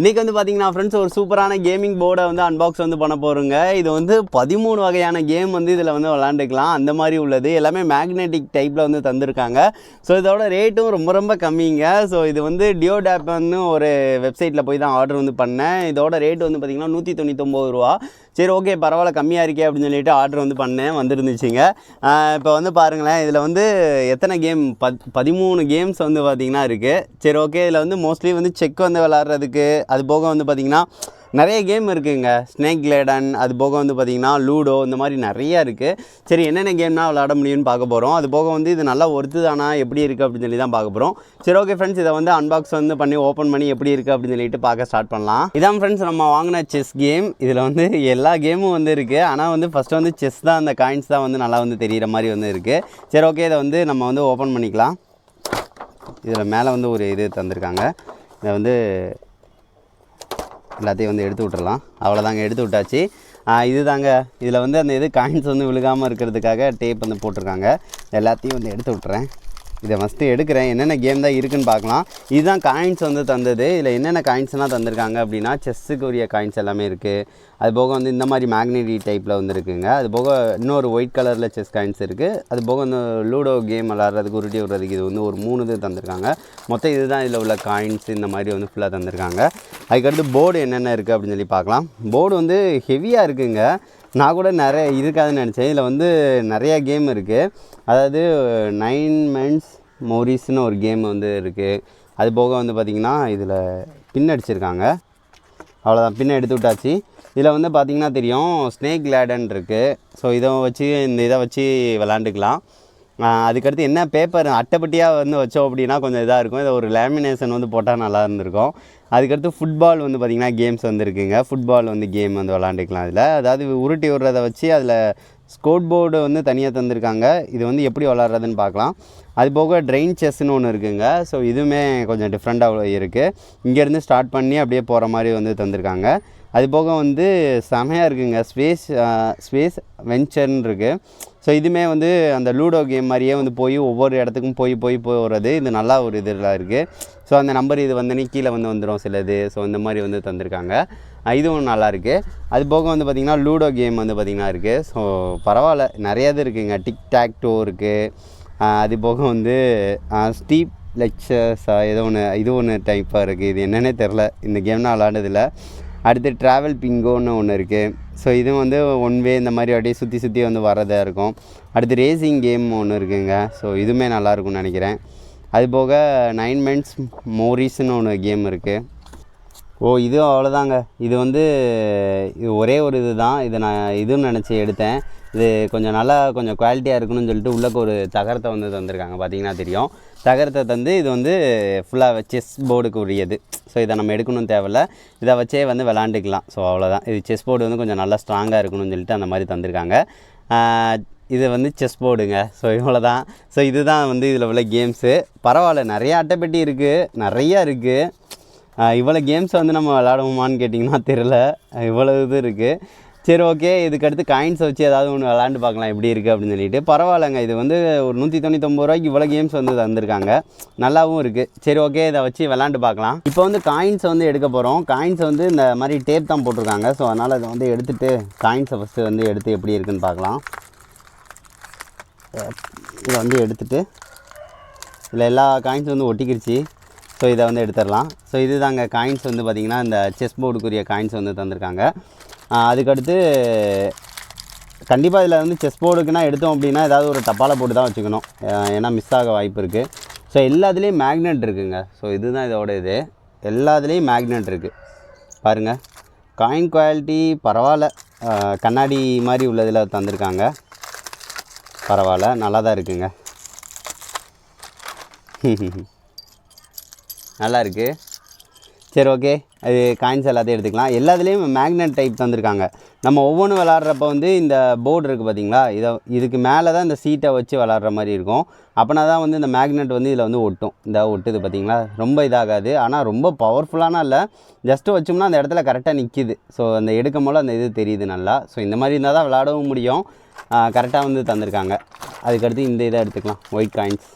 இன்றைக்கி வந்து பார்த்தீங்கன்னா ஃப்ரெண்ட்ஸ் ஒரு சூப்பரான கேமிங் போர்டை வந்து அன்பாக்ஸ் வந்து பண்ண போகிறோங்க இது வந்து பதிமூணு வகையான கேம் வந்து இதில் வந்து விளாண்டுக்கலாம் அந்த மாதிரி உள்ளது. எல்லாமே மேக்னெட்டிக் டைப்பில் வந்து தந்திருக்காங்க. ஸோ இதோட ரேட்டும் ரொம்ப ரொம்ப கம்மிங்க. ஸோ இது வந்து டியோடேப்னு ஒரு வெப்சைட்டில் போய் தான் ஆர்டர் வந்து பண்ணேன். இதோட ரேட் வந்து பார்த்திங்கன்னா நூற்றி தொண்ணூத்தொம்பது ரூபா. சரி ஓகே பரவாயில்ல கம்மியாக இருக்கே அப்படின்னு சொல்லிட்டு ஆர்டர் வந்து பண்ணேன் வந்துருந்துச்சுங்க. இப்போ வந்து பாருங்களேன் இதில் வந்து எத்தனை கேம் பத் பதிமூணு கேம்ஸ் வந்து பார்த்திங்கன்னா இருக்குது சரி ஓகே இதில் வந்து மோஸ்ட்லி வந்து செக் வந்து விளாட்றதுக்கு அது போக வந்து பார்த்திங்கன்னா நிறைய கேம் இருக்குதுங்க ஸ்னேக் லேடன் அது போக வந்து பார்த்திங்கன்னா லூடோ இந்த மாதிரி நிறைய இருக்குது சரி என்னென்ன கேம்னா விளாட முடியும்னு பார்க்க போகிறோம் அது போக வந்து இது நல்லா ஒருத்து தானா எப்படி இருக்குது அப்படின்னு சொல்லி தான் பார்க்க போகிறோம் சரி ஓகே ஃப்ரெண்ட்ஸ் இதை வந்து அன்பாக்ஸ் வந்து பண்ணி ஓப்பன் பண்ணி எப்படி இருக்குது அப்படின்னு சொல்லிட்டு பார்க்க ஸ்டார்ட் பண்ணலாம். இதான் ஃப்ரெண்ட்ஸ் நம்ம வாங்கின செஸ் கேம் இதில் வந்து எல்லா கேமும் வந்து இருக்குது ஆனால் வந்து ஃபஸ்ட்டு வந்து செஸ் தான் அந்த காயின்ஸ் தான் வந்து நல்லா வந்து தெரிகிற மாதிரி வந்து இருக்குது சரி ஓகே இதை வந்து நம்ம வந்து ஓப்பன் பண்ணிக்கலாம். இதில் மேலே வந்து ஒரு இது தந்திருக்காங்க. இதை வந்து எல்லாத்தையும் வந்து எடுத்து விட்டுறலாம். அவ்வளோதாங்க எடுத்து விட்டாச்சு. இது இதுதாங்க. இதில் வந்து அந்த இது காயின்ஸ் வந்து விழுகாமல் இருக்கிறதுக்காக டேப் வந்து போட்டிருக்காங்க. எல்லாத்தையும் வந்து எடுத்து விட்டுறேன். இதை ஃபஸ்ட்டு எடுக்கிறேன். என்னென்ன கேம் தான் இருக்குன்னு பார்க்கலாம். இதுதான் காயின்ஸ் வந்து தந்தது. இதில் என்னென்ன காயின்ஸ்லாம் தந்திருக்காங்க அப்படின்னா செஸ்ஸுக்கு உரிய காயின்ஸ் எல்லாமே இருக்குது அது போக வந்து இந்த மாதிரி மேக்னெட்டி டைப்பில் வந்துருக்குங்க அது போக இன்னொரு ஒயிட் கலரில் செஸ் காயின்ஸ் இருக்குது அது போக இந்த லூடோ கேம் விளாட்றதுக்கு உருட்டி விடுறதுக்கு இது வந்து ஒரு மூணு இது தந்திருக்காங்க. மொத்தம் இதுதான் இதில் உள்ள காயின்ஸ் இந்த மாதிரி வந்து ஃபுல்லாக தந்திருக்காங்க. அதுக்கடுத்து போர்டு என்னென்ன இருக்குது அப்படின்னு சொல்லி பார்க்கலாம். போர்டு வந்து ஹெவியாக இருக்குங்க. நான் கூட நிறைய இருக்காதுன்னு நினச்சேன். இதில் வந்து நிறையா கேம் இருக்குது அதாவது நைன் மென்ஸ் மோரிஸ்னு ஒரு கேம் வந்து இருக்குது அது போக வந்து பார்த்திங்கன்னா இதில் பின் அடிச்சிருக்காங்க. அவ்வளோதான் பின்ன எடுத்து விட்டாச்சு. இதில் வந்து பார்த்திங்கன்னா தெரியும் ஸ்னேக் லேடன் இருக்குது ஸோ இதை வச்சு இந்த இதை வச்சு விளாண்டுக்கலாம் அதுக்கடுத்து என்ன பேப்பர் அட்டைப்பட்டியாக வந்து வச்சோம் அப்படின்னா கொஞ்சம் இதாக இருக்கும். இதை ஒரு லேமினேஷன் வந்து போட்டால் நல்லா இருந்திருக்கும். அதுக்கடுத்து ஃபுட்பால் வந்து பார்த்திங்கன்னா கேம்ஸ் வந்துருக்குங்க ஃபுட்பால் வந்து கேம் வந்து விளாண்டுக்கலாம் அதில் அதாவது உருட்டி விடுறத வச்சு அதில் ஸ்கோட் போர்டு வந்து தனியாக தந்திருக்காங்க. இது வந்து எப்படி விளாட்றதுன்னு பார்க்கலாம். அது போக ட்ரெயின் செஸ்ன்னு ஒன்று இருக்குங்க. ஸோ இதுவுமே கொஞ்சம் டிஃப்ரெண்ட்டாக இருக்குது இங்கேருந்து ஸ்டார்ட் பண்ணி அப்படியே போகிற மாதிரி வந்து தந்திருக்காங்க. அது போக வந்து செமையாக இருக்குங்க. ஸ்பேஸ் ஸ்பேஸ் வெஞ்சர்னு இருக்குது ஸோ இதுவுமே வந்து அந்த லூடோ கேம் மாதிரியே வந்து போய் ஒவ்வொரு இடத்துக்கும் போய் போய் போகிறது இது நல்லா ஒரு இதில் இருக்குது ஸோ அந்த நம்பர் இது வந்து கீழே வந்து வந்துடும் சிலது. ஸோ இந்த மாதிரி வந்து தந்திருக்காங்க. இதுவும் நல்லாயிருக்கு அது போக வந்து பார்த்திங்கன்னா லூடோ கேம் வந்து பார்த்திங்கன்னா இருக்குது ஸோ பரவாயில்ல. நிறைய இது இருக்குதுங்க டிக் டாக் டோ இருக்குது அது போக வந்து ஸ்டீப் லெக்சர்ஸாக ஏதோ ஒன்று இது ஒன்று டைப்பாக இருக்குது இது என்னன்னே தெரில இந்த கேம்னால் விளாண்டதில்ல. அடுத்து ட்ராவல் பிங்கோன்னு ஒன்று இருக்குது ஸோ இது வந்து ஒன் வே இந்த மாதிரி அப்படியே சுற்றி சுற்றி வந்து வரதாக இருக்கும். அடுத்து ரேசிங் கேம் ஒன்று இருக்குங்க. ஸோ இதுவுமே நல்லா இருக்கும்னு நினைக்கிறேன். அது போக நைன் மென்ஸ் மோரிஸ்னு ஒன்று கேம் இருக்குது ஓ இது அவ்வளோதாங்க இது வந்து இது ஒரே ஒரு இது தான் இதை நான் இதுன்னு நினச்சி எடுத்தேன். இது கொஞ்சம் நல்லா கொஞ்சம் குவாலிட்டியாக இருக்கணும்னு சொல்லிட்டு உள்ளக்கு ஒரு தகரத்தை வந்து தந்திருக்காங்க. பார்த்தீங்கன்னா தெரியும். தகரத்தை தந்து இது வந்து ஃபுல்லாக செஸ் போர்டுக்கு உரியது. ஸோ இதை நம்ம எடுக்கணும்னு தேவையில்ல. இதை வச்சே வந்து விளாண்டுக்கலாம். ஸோ அவ்வளோதான் இது செஸ் போர்டு வந்து கொஞ்சம் நல்லா ஸ்ட்ராங்காக இருக்கணும்னு சொல்லிட்டு அந்த மாதிரி தந்திருக்காங்க. இது வந்து செஸ் போர்டுங்க ஸோ இவ்வளோ தான் ஸோ இதுதான் வந்து இதில் உள்ள கேம்ஸு பரவாயில்ல. நிறைய அட்டைப்பெட்டி இருக்குது நிறையா இருக்குது இவ்வளோ கேம்ஸ் வந்து நம்ம விளாடுவோமான்னு கேட்டிங்கன்னா தெரில இவ்வளோ இது இருக்குது சரி ஓகே இதுக்கடுத்து காயின்ஸ் வச்சு ஏதாவது ஒன்று விளாண்டு பார்க்கலாம் எப்படி இருக்குது அப்படின்னு சொல்லிட்டு. பரவாயில்லைங்க. இது வந்து ஒரு நூற்றி தொண்ணூத்தொம்பது ரூபாய்க்கு இவ்வளோ கேம்ஸ் வந்து தந்திருக்காங்க. நல்லாவும் இருக்குது சரி ஓகே இதை வச்சு விளாண்டு பார்க்கலாம். இப்போ வந்து காயின்ஸ் வந்து எடுக்க போகிறோம் காயின்ஸ் வந்து இந்த மாதிரி டேப் தான் போட்டிருக்காங்க. ஸோ அதனால் இதை வந்து எடுத்துகிட்டு காயின்ஸை ஃபஸ்ட்டு வந்து எடுத்து எப்படி இருக்குன்னு பார்க்கலாம். இதை வந்து எடுத்துகிட்டு இதில் எல்லா காயின்ஸ் வந்து ஒட்டிக்கிடுச்சு ஸோ இதை வந்து எடுத்துடலாம். ஸோ இதுதாங்க காயின்ஸ் வந்து பார்த்திங்கன்னா இந்த செஸ் போர்டுக்குரிய காயின்ஸ் வந்து தந்திருக்காங்க. அதுக்கடுத்து கண்டிப்பாக இதில் வந்து செஸ் போர்டுக்குன்னா எடுத்தோம் அப்படின்னா ஏதாவது ஒரு டப்பால போட்டு தான் வச்சுக்கணும். ஏன்னா மிஸ் ஆக வாய்ப்பு இருக்குது ஸோ எல்லாத்துலேயும் மேக்னெட் இருக்குங்க. ஸோ இதுதான் இதோட இது. எல்லாத்துலேயும் மேக்னெட் இருக்குது பாருங்கள் காயின் குவாலிட்டி பரவாயில்ல. கண்ணாடி மாதிரி உள்ளதில் தந்திருக்காங்க. பரவாயில்ல. நல்லா தான் இருக்குங்க. நல்லா இருக்குது சரி ஓகே அது காயின்ஸ் எல்லாத்தையும் எடுத்துக்கலாம். எல்லாத்துலேயும் மேக்னெட் டைப் தந்திருக்காங்க. நம்ம ஒவ்வொன்றும் விளாட்றப்ப வந்து இந்த போர்டு இருக்குது பார்த்தீங்களா இதை இதுக்கு மேலே தான் இந்த சீட்டை வச்சு விளாட்ற மாதிரி இருக்கும். அப்போனா தான் வந்து இந்த மேக்னெட் வந்து இதில் வந்து ஒட்டும். இந்த ஒட்டுது பார்த்தீங்களா ரொம்ப இதாகாது. ஆனால் ரொம்ப பவர்ஃபுல்லான இல்லை. ஜஸ்ட்டு வச்சோம்னா அந்த இடத்துல கரெக்டாக நிற்கிது ஸோ அந்த எடுக்கும் போல் அந்த இது தெரியுது நல்லா. ஸோ இந்த மாதிரி இருந்தால் தான் விளாடவும் முடியும். கரெக்டாக வந்து தந்திருக்காங்க. அதுக்கடுத்து இந்த இதை எடுத்துக்கலாம். ஒயிட் காயின்ஸ்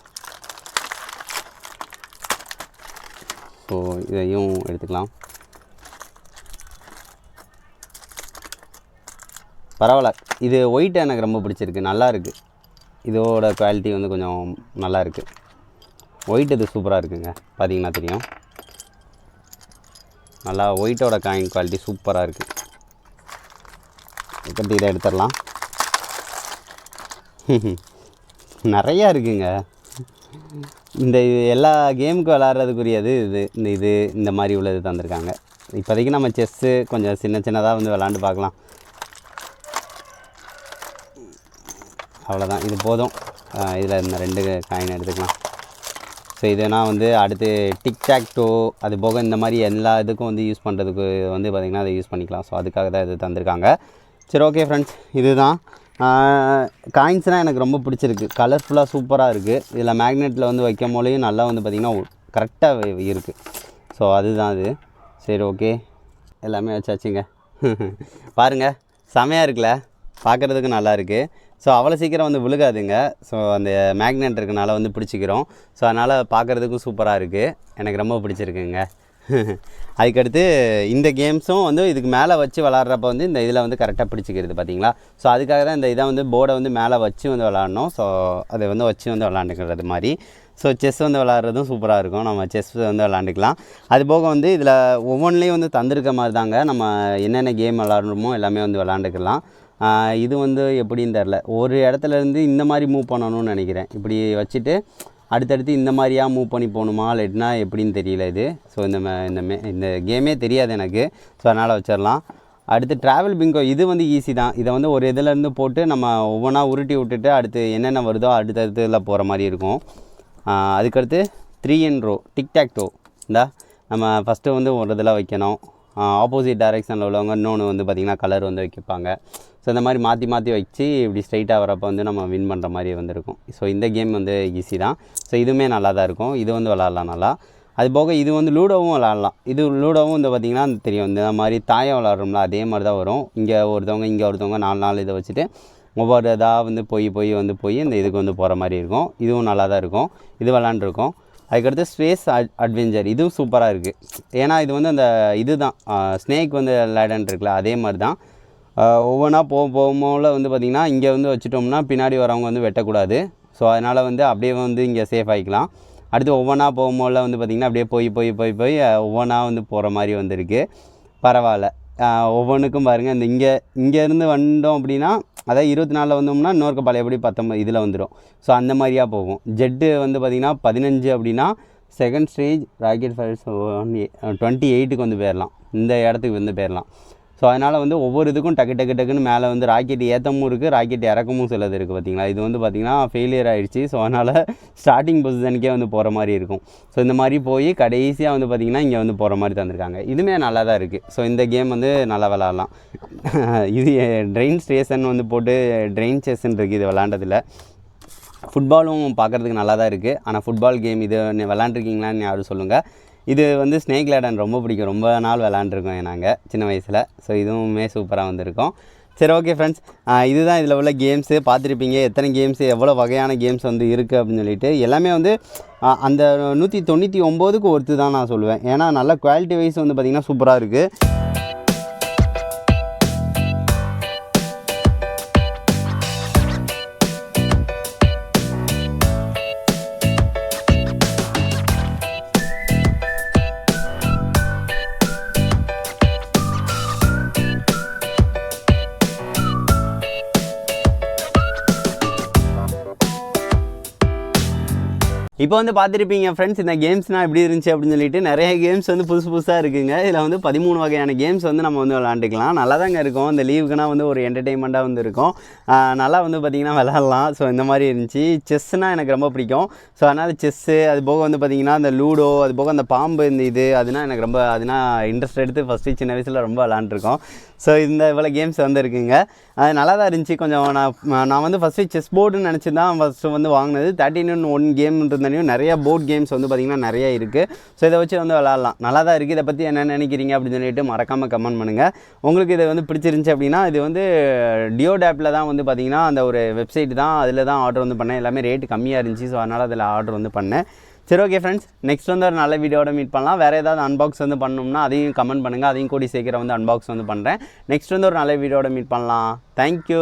ஸோ இதையும் எடுத்துக்கலாம். பரவாயில்ல. இது ஒயிட் எனக்கு ரொம்ப பிடிச்சிருக்கு. நல்லா இருக்குது இதோட குவாலிட்டி வந்து கொஞ்சம் நல்லா இருக்குது ஒயிட் இது சூப்பராக இருக்குங்க. பார்த்தீங்கன்னா தெரியும். நல்லா ஒயிட்டோட காயின் குவாலிட்டி சூப்பராக இருக்குது எப்படி இதை எடுத்துடலாம்? நிறையா இருக்குங்க. இந்த இது எல்லா கேமுக்கு விளாட்றதுக்குரியது இது இந்த இது இந்த மாதிரி உள்ளது தந்திருக்காங்க. இப்போதைக்கு நம்ம செஸ்ஸு கொஞ்சம் சின்ன சின்னதாக வந்து விளாண்டு பார்க்கலாம். அவ்வளோதான் இது போதும். இதில் இந்த ரெண்டு காயின் எடுத்துக்கலாம். ஸோ இதுனா வந்து அடுத்து டிக்டாக் டோ அது போக இந்த மாதிரி எல்லா இதுக்கும் வந்து யூஸ் பண்ணுறதுக்கு வந்து பார்த்திங்கன்னா அதை யூஸ் பண்ணிக்கலாம். ஸோ அதுக்காக தான் இது தந்திருக்காங்க. சரி ஓகே ஃப்ரெண்ட்ஸ் இதுதான். காயின்ஸ்னால் எனக்கு ரொம்ப பிடிச்சிருக்கு. கலர்ஃபுல்லாக சூப்பராக இருக்குது இதில் மேக்னெட்டில் வந்து வைக்கும் போலேயும் நல்லா வந்து பார்த்திங்கன்னா கரெக்டாக இருக்குது ஸோ அதுதான் அது சரி ஓகே எல்லாமே வச்சாச்சுங்க. பாருங்கள் செமையாக இருக்குல்ல? பார்க்குறதுக்கு நல்லா இருக்குது ஸோ அவ்வளோ சீக்கிரம் வந்து விழுகாதுங்க. ஸோ அந்த மேக்னெட் இருக்கனால வந்து பிடிச்சிக்கிறோம். ஸோ அதனால் பார்க்குறதுக்கும் சூப்பராக இருக்குது எனக்கு ரொம்ப பிடிச்சிருக்குங்க. அதுக்கடுத்து இந்த கேம்ஸும் வந்து இதுக்கு மேலே வச்சு விளாட்றப்ப வந்து இந்த இதில் வந்து கரெக்டாக பிடிச்சிக்கிறது பார்த்தீங்களா ஸோ அதுக்காக தான் இந்த இதை வந்து போர்டை வந்து மேலே வச்சு வந்து விளாட்ணும் ஸோ அதை வந்து வச்சு வந்து விளாண்டுக்கிறது மாதிரி. ஸோ செஸ் வந்து விளாட்றதும் சூப்பராக இருக்கும். நம்ம செஸ் வந்து விளாண்டுக்கலாம் அது போக வந்து இதில் ஒவ்வொன்றிலையும் வந்து தந்திருக்க மாதிரி தாங்க நம்ம என்னென்ன கேம் விளாட்றோமோ எல்லாமே வந்து விளாண்டுக்கலாம் இது வந்து எப்படின்னு தெரில ஒரு இடத்துல இருந்து இந்த மாதிரி மூவ் பண்ணணும்னு நினைக்கிறேன். இப்படி வச்சுட்டு அடுத்தடுத்து இந்த மாதிரியா மூவ் பண்ணி போகணுமா இல்லாட்டினா எப்படின்னு தெரியல இது. ஸோ இந்த இந்த மே இந்த கேமே தெரியாது எனக்கு. ஸோ அதனால் வச்சிடலாம். அடுத்து ட்ராவல் பிங்கோ இது வந்து ஈஸி தான். இதை வந்து ஒரு இதுலேருந்து போட்டு நம்ம ஒவ்வொன்றா உருட்டி விட்டுட்டு அடுத்து என்னென்ன வருதோ அடுத்தடுத்து இதில் போகிற மாதிரி இருக்கும். அதுக்கடுத்து three N row TikTok to இந்தா நம்ம ஃபஸ்ட்டு வந்து ஒரு இதில் வைக்கணும். ஆப்போசிட் டைரெக்ஷனில் உள்ளவங்க இன்னொன்று வந்து பார்த்திங்கன்னா கலர் வந்து வைப்பாங்க ஸோ இந்த மாதிரி மாற்றி மாற்றி வச்சு இப்படி ஸ்ட்ரைட்டாக வரப்போ வந்து நம்ம வின் பண்ணுற மாதிரி வந்திருக்கும். ஸோ இந்த கேம் வந்து ஈஸி தான். ஸோ இதுவுமே நல்லா தான் இருக்கும். இது வந்து விளாட்லாம் நல்லா. அது போக இது வந்து லூடோவும் விளாட்லாம் இது லூடோவும் வந்து பார்த்திங்கன்னா தெரியும். இந்த மாதிரி தாயம் விளாட்றோம்ல அதே மாதிரி தான் வரும். இங்கே ஒருத்தவங்க இங்கே ஒருத்தவங்க நாலு நாள் இதை வச்சுட்டு ஒவ்வொரு இதாக வந்து போய் போய் வந்து போய் இந்த இதுக்கு வந்து போகிற மாதிரி இருக்கும். இதுவும் நல்லா தான் இருக்கும். இது விளாண்டுருக்கோம் அதுக்கடுத்து ஸ்பேஸ் அட்வென்ச்சர். இதுவும் சூப்பராக இருக்குது ஏன்னா இது வந்து அந்த இது தான் ஸ்னேக் வந்து லேடன் இருக்குல்ல அதே மாதிரி தான் ஒவ்வொன்றா போக போகும்போல வந்து பார்த்திங்கன்னா இங்கே வந்து வச்சுட்டோம்னா பின்னாடி வரவங்க வந்து வெட்டக்கூடாது. ஸோ அதனால் வந்து அப்படியே வந்து இங்கே சேஃப் ஆகிக்கலாம் அடுத்து ஒவ்வொன்றா போகும்போல வந்து பார்த்திங்கன்னா அப்படியே போய் போய் போய் போய் ஒவ்வொன்றா வந்து போகிற மாதிரி வந்திருக்கு. பரவாயில்ல. ஒவ்வொன்றுக்கும் பாருங்கள் இந்த இங்கே இங்கேருந்து வந்தோம் அப்படின்னா அதாவது இருபத்தி நாலில் வந்தோம்னா இன்னொரு எப்படி பத்தொம்பது இதில் வந்துடும். ஸோ அந்த மாதிரியாக போகும். ஜெட்டு வந்து பார்த்திங்கன்னா பதினஞ்சு அப்படின்னா second stage rocket fires one twenty எயிட்டுக்கு வந்து போயிடலாம். இந்த இடத்துக்கு வந்து போயிடலாம். ஸோ அதனால் வந்து ஒவ்வொரு இதுக்கும் டக்கு டக்கு டக்குன்னு மேலே வந்து ராக்கெட் ஏற்றமும் இருக்குது ராக்கெட் இறக்கமும் சிலது இருக்குது பார்த்தீங்களா இது வந்து பார்த்திங்கன்னா ஃபெயிலியர் ஆகிடுச்சு ஸோ அதனால் ஸ்டார்டிங் பொசிஷனுக்கே வந்து போகிற மாதிரி இருக்கும். ஸோ இந்த மாதிரி போய் கடைசியாக வந்து பார்த்திங்கன்னா இங்கே வந்து போகிற மாதிரி தந்திருக்காங்க. இதுவுமே நல்லா தான் இருக்குது ஸோ இந்த கேம் வந்து நல்லா விளாட்லாம் இது ட்ரெயின் ஸ்டேஷன் வந்து போட்டு ட்ரெயின் ஸ்டேஷன் இருக்குது இது விளாண்டதில்ல ஃபுட்பாலும் பார்க்குறதுக்கு நல்லா தான் இருக்குது ஆனால் ஃபுட்பால் கேம் இது விளாண்டுருக்கீங்களான்னு யாரும் சொல்லுங்கள் இது வந்து ஸ்னேக் லேடன் ரொம்ப பிடிக்கும். ரொம்ப நாள் விளாண்டுருக்கோம் நாங்கள் சின்ன வயசில். ஸோ இதுவுமே சூப்பராக வந்திருக்கும். சரி ஓகே ஃப்ரெண்ட்ஸ் இதுதான் இதில் உள்ள கேம்ஸு பார்த்துருப்பீங்க எத்தனை கேம்ஸு எவ்வளோ வகையான கேம்ஸ் வந்து இருக்குது அப்படின்னு சொல்லிட்டு. எல்லாமே வந்து அந்த நூற்றி தொண்ணூற்றி ஒம்போதுக்கு ஒருத்து தான் நான் சொல்லுவேன். ஏன்னா நல்ல குவாலிட்டி வைஸ் வந்து பார்த்திங்கன்னா சூப்பராக இருக்குது இப்போ வந்து பார்த்துருப்பீங்க ஃப்ரெண்ட்ஸ் இந்த கேம்ஸ்னால் எப்படி இருந்துச்சு அப்படின்னு சொல்லிட்டு நிறைய கேம்ஸ் வந்து புதுசு புதுசாக இருக்குங்க. இதில் வந்து பதிமூணு வகையான கேம்ஸ் வந்து நம்ம வந்து விளாண்டுக்கலாம் நல்லா தாங்க இருக்கும். இந்த லீவுக்குனா வந்து ஒரு என்டர்டெயின்மெண்ட்டாக வந்து இருக்கும். நல்லா வந்து பார்த்திங்கன்னா விளாட்லாம் ஸோ இந்த மாதிரி இருந்துச்சு. செஸ்னால் எனக்கு ரொம்ப பிடிக்கும். ஸோ அதனால் செஸ்ஸு அது போக வந்து பார்த்திங்கன்னா அந்த லூடோ அது போக அந்த பாம்பு இந்த இது அதுனால் எனக்கு ரொம்ப அதுனா இன்ட்ரெஸ்ட் எடுத்து ஃபஸ்ட்டு சின்ன வயசில் ரொம்ப விளாண்டுருக்கோம் ஸோ இந்த இவ்வளோ கேம்ஸ் வந்து இருக்குங்க அது நல்லா தான் இருந்துச்சு. கொஞ்சம் நான் நான் வந்து ஃபஸ்ட்டு செஸ் போர்டுன்னு நினச்சி தான் ஃபஸ்ட்டு வந்து வாங்கினது. தேர்ட்டின் ஒன் கேம்ன்றதையும் நிறைய போர்ட் கேம்ஸ் வந்து பார்த்திங்கன்னா நிறைய இருக்குது ஸோ இதை வச்சு வந்து விளாட்லாம் நல்லா தான் இருக்குது இதை பற்றி என்ன நினைக்கிறீங்க அப்படின்னு சொல்லிட்டு மறக்காமல் கமெண்ட் பண்ணுங்கள் உங்களுக்கு இது வந்து பிடிச்சிருந்துச்சி அப்படின்னா இது வந்து டியோ டேப்பில் தான் வந்து பார்த்திங்கன்னா அந்த ஒரு வெப்சைட் தான் அதில் தான் ஆர்டர் வந்து பண்ணேன். எல்லாமே ரேட்டு கம்மியாக இருந்துச்சு. ஸோ அதனால் அதில் ஆர்டர் வந்து பண்ணேன். சரி ஓகே ஃப்ரெண்ட்ஸ் நெக்ஸ்ட் வந்து ஒரு நல்ல வீடியோட மீட் பண்ணலாம். வேறு ஏதாவது அன்பாக்ஸ் வந்து பண்ணணும்னா அதையும் கமெண்ட் பண்ணுங்கள் அதையும் கூடி சீக்கிரம் வந்து அன்பாக்ஸ் வந்து பண்ணுறேன் நெக்ஸ்ட் வந்து ஒரு நல்ல வீடியோட மீட் பண்ணலாம். தேங்க்யூ